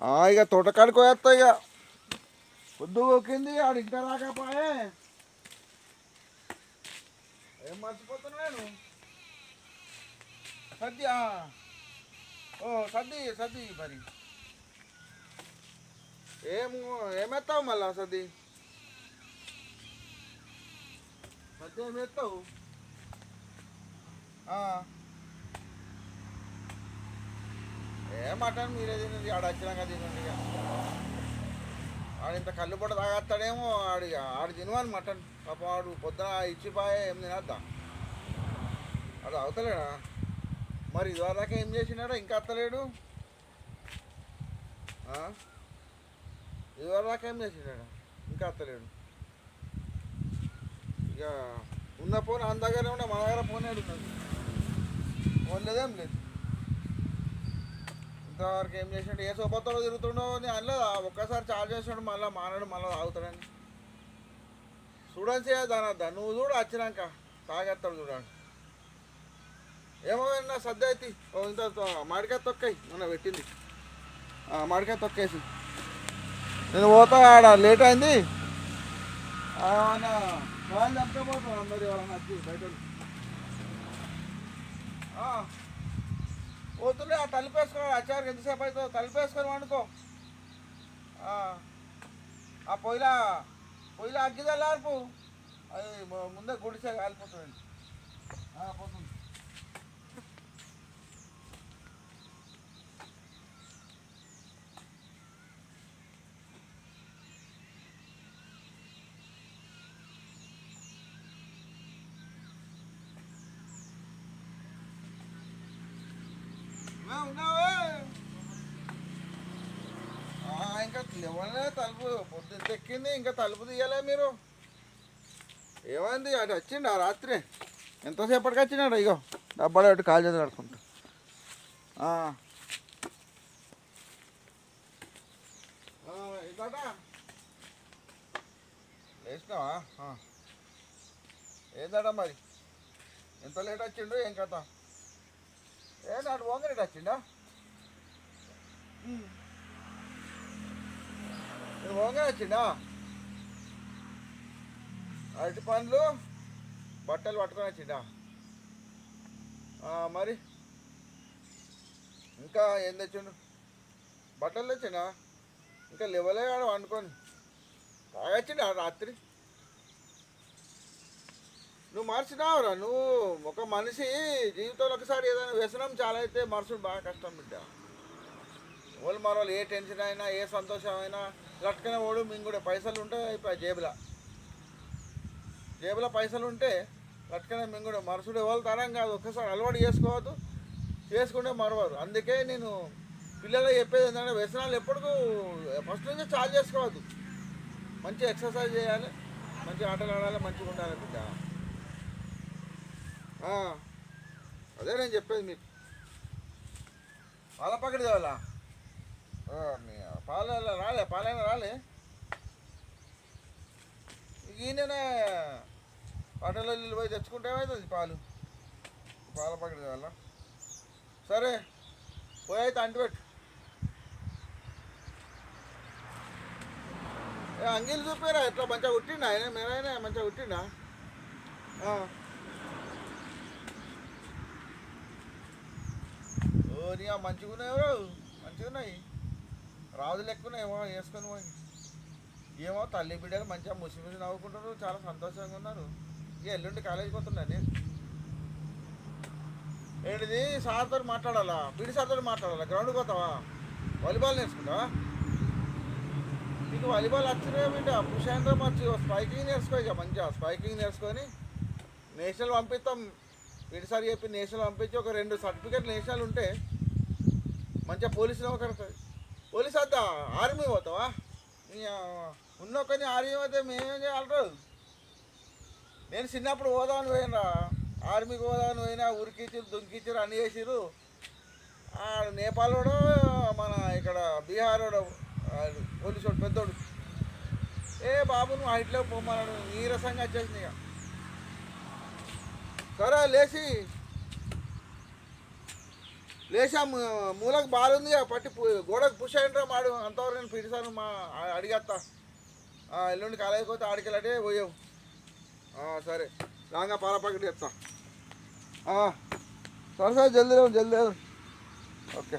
ఆ, ఇక తోటకాడికి పోయేస్తా ఇక పొద్దు పోకింది ఆడు ఇంకా రాకపోయే. ఏం మర్చిపోతున్నాను సద్ది ఆ. ఓ సద్ది సద్ది మరి. ఏం ఏమెత్తావు మళ్ళా సద్ది? సద్ది ఏం ఎత్తావు ఆ. ఏ మటన్ మీరే తినండి. ఆడ వచ్చినాక తినండి ఇక. ఆడు ఇంత కళ్ళు పొట్ట తాగేస్తాడేమో ఆడు ఇక. ఆడు తినవాను మటన్ పాప ఆడు పొద్దున ఇచ్చిపాయే ఏం తినేద్దాం? ఆడు అవుతలేడా మరి ఇదివరదాకా ఏం చేసినాడా ఇంకా అత్తలేడు? ఇదివరదాకా ఏం చేసినాడా ఇంకా అత్తలేడు. ఇక ఉన్న ఫోన్ అంత దగ్గరే ఉండే. మా దగ్గర ఫోన్ ఉన్నది ఫోన్ లేదేం లేదు. ఇంతవరకు ఏం చేసిండు? ఏ సోపత్తులో తిరుగుతుండో అని అనలేదా ఒక్కసారి చార్జ్ చేసినాడు మళ్ళీ మానాడు మళ్ళీ తాగుతాడని. చూడండి దానద్దా నువ్వు చూడు వచ్చినాక తాగేస్తాడు చూడండి. ఏమో నా సద్ద అయితే ఓ ఇంత మాడికాయ తొక్కాయి మొన్న పెట్టింది. మాడికాయ తొక్కేసి. నేను పోతా ఆడ లేట్ అయింది. వాళ్ళు చంపకపోతాను అందరు ఎవరన్నా వచ్చి బయట ఆ. ఆ తలుపు వేసుకో ఎంతసేపు అవుతుందో తలుపేసుకొని వండుకో ఆ. పొయ్యిలా పొయ్యిలా అగ్గిదల్లార్పు అది ముందే గుడిసే కాలిపోతుంది పోతుంది ఇంకా లేవలే తలుపు. పొద్దున ఎక్కింది ఇంకా తలుపు తీయలే మీరు. ఏమైంది? అటు వచ్చిండు ఆ రాత్రి? ఎంతసేపటికి వచ్చినాడు? ఇగో డబ్బాలో అటు కాల్ చేతులు కడుకుంటా లేచినావా? ఏందట మరి? ఎంత లేట్ వచ్చిండు? ఏం కథ? నాడు వంగరేట్ వచ్చిండా వంగ వచ్చిండా అరటి పండ్లు బట్టలు పట్టుకొని వచ్చిండా? మరి? ఇంకా ఏం తెచ్చిండు? బట్టలు తెచ్చిండా? ఇంకా లేవలే ఆడ వండుకొని తాగొచ్చిండా రాత్రి? నువ్వు మార్చినావురా నువ్వు ఒక మనిషి జీవితంలో ఒకసారి ఏదైనా వ్యసనం చాలా అయితే మనుషులు బాగా కష్టం బిడ్డ. వాళ్ళు మరోళ్ళు ఏ టెన్షన్ అయినా ఏ సంతోషం అయినా లట్కన ఓడు మింగుడే పైసలు ఉంటే అయిపోయి జేబులో. జేబులో పైసలు ఉంటే లట్కన మింగుడే మరుసుడు ఎవరు తరం కాదు ఒక్కసారి అలవాటు చేసుకోవద్దు చేసుకుంటే మరవరు. అందుకే నేను పిల్లలు చెప్పేది ఏంటంటే వ్యసనాలు ఎప్పటికూ ఫస్ట్ నుంచి చాలు చేసుకోవద్దు. మంచి ఎక్సర్సైజ్ చేయాలి మంచి ఆటలు ఆడాలి మంచిగా ఉండాలి బిడ్డ. అదే నేను చెప్పేది మీకు. పాల పక్కడి కావాలా? పాల రాలే పాలైనా రాలే. ఈయననే పాటలో నీళ్ళు పోయి తెచ్చుకుంటే అవుతుంది పాలు? పాల పక్కడి కావాలా? సరే పోయి అయితే అంటిపెట్టు ఏ చూపారా ఎట్లా మంచిగా కుట్టిండా? ఆయన మీరైనా మంచిగా కుట్టిండా? ఆ. మంచిగా ఉన్నాయి మంచిగా ఉన్నాయి రాజు లెక్కున్నాయి ఏమో వేసుకొని పోయి. ఏమో తల్లి బిడ్డలు మంచిగా ముసి ముసి నవ్వుకుంటారు చాలా సంతోషంగా ఉన్నారు. ఇక ఎల్లుండి కాలేజీకి పోతున్నాను నేను ఏంటిది సార్తో మాట్లాడాలా? బిడి సార్తో మాట్లాడాలా? గ్రౌండ్కి పోతావా? వాలీబాల్ నేర్చుకుంటావా? నీకు వాలీబాల్ వచ్చినా బిడ్డ. పుషాంతో మంచి స్పైకింగ్ నేర్చుకో ఇక మంచిగా. స్పైకింగ్ నేర్చుకొని నేషనల్ పంపిస్తాం. బిడిసారి చెప్పి నేషనల్ పంపించి ఒక రెండు సర్టిఫికెట్లు నేషనల్ ఉంటే మంచిగా పోలీసు నౌకరుతుంది పోలీస్ వద్దా? ఆర్మీ పోతావా? ఉన్న ఉన్నొక్కని ఆర్మీ పోతే మేమేం చేయాలరు నేను చిన్నప్పుడు పోదామని పోయినరా? ఆర్మీకి పోదామని పోయినా ఉరికిచ్చిరు దుంకిచ్చిరు అన్ని చేసిరు నేపాల్ నేపాలోడు మన ఇక్కడ బీహార్ పోలీసు వాడు పెద్దోడు. ఏ బాబు నువ్వు హైట్లో పోమన్నాడు. నీరసంగా వచ్చేసింది ఇక. సరే లేచి. లేచా మూలకు బాల్ ఉంది పట్టి గోడకు పుష్ అయ్యిండ్రా మాడు? అంతవరకు నేను పిలిచాను మా అడిగేస్తా ఎల్లుండి కాలేజీకి పోతే ఆడికెళ్ళటే పోయావు. సరే. రాగా పాల ప్యాకెట్ చెప్తా సరే సరే జల్దీ జల్దీ ఓకే.